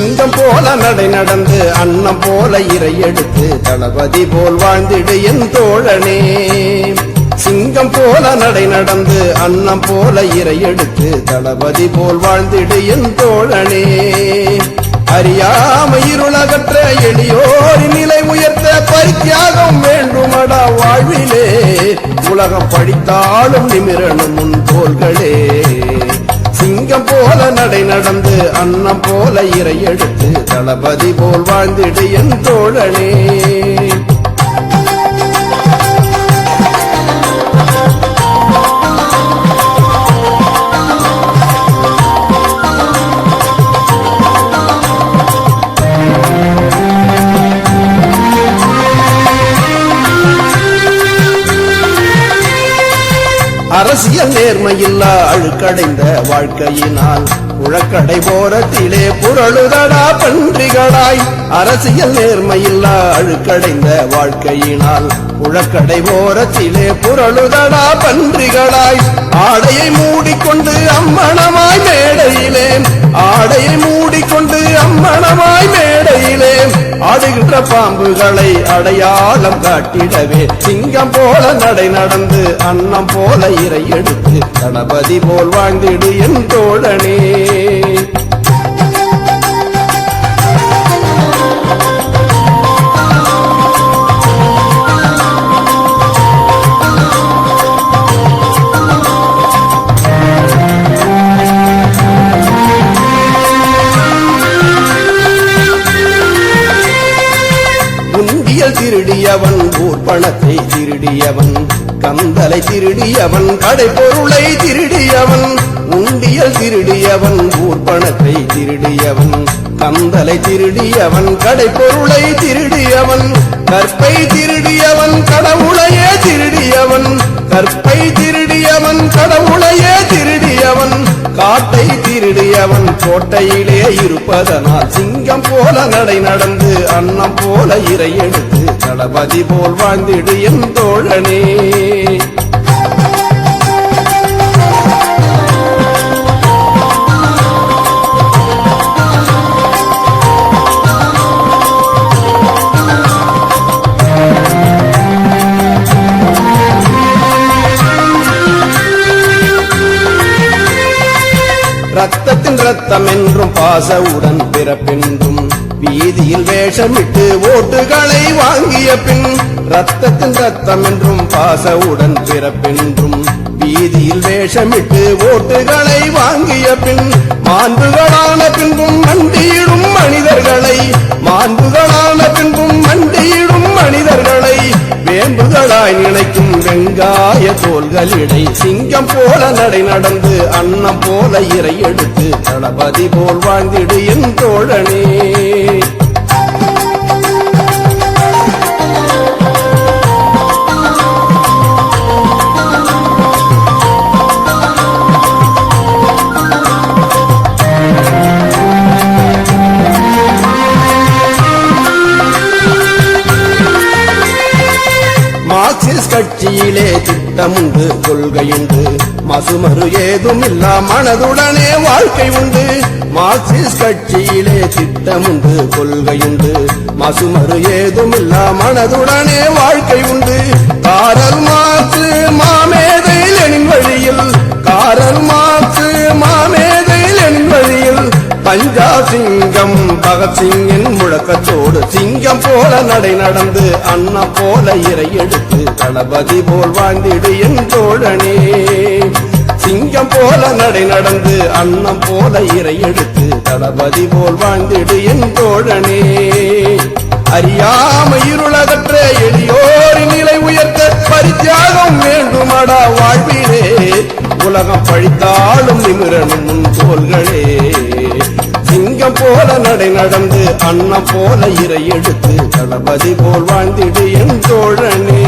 சிங்கம் போல நடை நடந்து அன்னம் போல இறை எடுத்து தளபதி போல் வாழ்ந்திடு என் தோழனே. சிங்கம் போல நடை நடந்து அன்னம் போல இறை எடுத்து தளபதி போல் வாழ்ந்திடு என் தோழனே. அறியாம இருளகற்ற எளியோரின் நிலை உயர்த்த பரித்தியாகம் வேண்டுமடா வாழ்விலே. உலகம் படித்தாலும் நிமிரணும் முன் தோள்களே. சிங்கம் போல நடை நடந்து அன்னம் போல இறை எடுத்து தளபதி போல் வாழ்ந்திடு என் தோழனே. அரசியல் நேர்மையில்லா அழுக்கடைந்த வாழ்க்கையினால் உழக்கடை போரத்திலே புரளுதடா பன்றிகளாய். அரசியல் நேர்மையில்லா அழுக்கடைந்த வாழ்க்கையினால் உழக்கடை போரத்திலே புரளுதடா பன்றிகளாய். ஆடையை மூடிக்கொண்டு அம்மணமாய் மேடையிலே ஆடையை மூடிக்கொண்டு அம்மணமாய் மேடையிலே ஆடுகின்ற பாம்புகளை அடையாளம் காட்டிடவே. சிங்கம் போல நடை நடந்து அன்னம் போல இறை எடுத்து கணபதி போல் வாழ்ந்திடு என் தோழனே. திருடியவன் ஊர் பணத்தை திருடியவன் கந்தலை திருடியவன் கடை பொருளை திருடியவன் உண்டியல் திருடியவன் ஊர் பணத்தை திருடியவன் கந்தலை திருடியவன் கடை பொருளை திருடியவன் கற்பை திருடியவன் கடவுளையே திருடியவன் கற்பை திருடியவன் கடவுளையே திருடியவன் காட்டை திருடியவன் கோட்டையிலே இருப்பதனால் சிங்கம் போல நடை நடந்து அன்னம் போல இறை எடுத்து தளபதி போல் வாழ்ந்திடு என் தோழனே. ரத்தத்தின் ரத்தம் என்றும் பாசவுடன் பிறப்பென்றும். வீதியில் வேஷமிட்டு ஓட்டுகளை வாங்கிய பின் ரத்தத்தின் ரத்தம் என்றும் பாச உடன் பிறப்பென்றும் வீதியில் வேஷமிட்டு ஓட்டுகளை வாங்கிய பின் மாண்புகளான பின்பும் மண்டியிடும் மனிதர்களை மாண்புகளான பின்பும் மண்டியிடும் வேம்புகளாய் நினைக்கும் வெங்காய தோள்களிடை சிங்கம் போல நடை நடந்து அன்னம் போல இறை எடுத்து தளபதி போல் வாழ்ந்திடு என் தோழனே. மார்க்சிஸ்ட் கட்சியிலே திட்டமுண்டு கொள்கையுண்டு. மசுமறு ஏதும் இல்லா மனதுடனே வாழ்க்கை உண்டு. மார்க்சிஸ்ட் கட்சியிலே திட்டமுண்டு கொள்கையுண்டு. மசுமறு ஏதும் இல்லா மனதுடனே வாழ்க்கை உண்டு. காரல் மாற்று மாமேதை லெனின் வழியில். காரல் மாற்று மாமேதை லெனின் வழியில். பஞ்சாப் சிங்கம் பகத்சிங்கின் முழக்கத்தோடு சிங்கம் போல நடை நடந்து அண்ணா போல இறை எடுத்து தளபதி போல் வாழ்ந்திடு என் தோழனே. சிங்கம் போல நடை நடந்து அன்னம் போல இறை எடுத்து தளபதி போல் வாழ்ந்திடு என் தோழனே. அறியாம இருளகற்ற எளியோரின் நிலை உயர்த்த பரித்தியாகம் வேண்டுமடா வாழ்விலே. உலகம் பழித்தாலும் நிமிரனும் உன் தோள்களே. சிங்கம் போல நடை நடந்து அன்னம் போல இறை எடுத்து தளபதி போல் வாழ்ந்திடு என் தோழனே.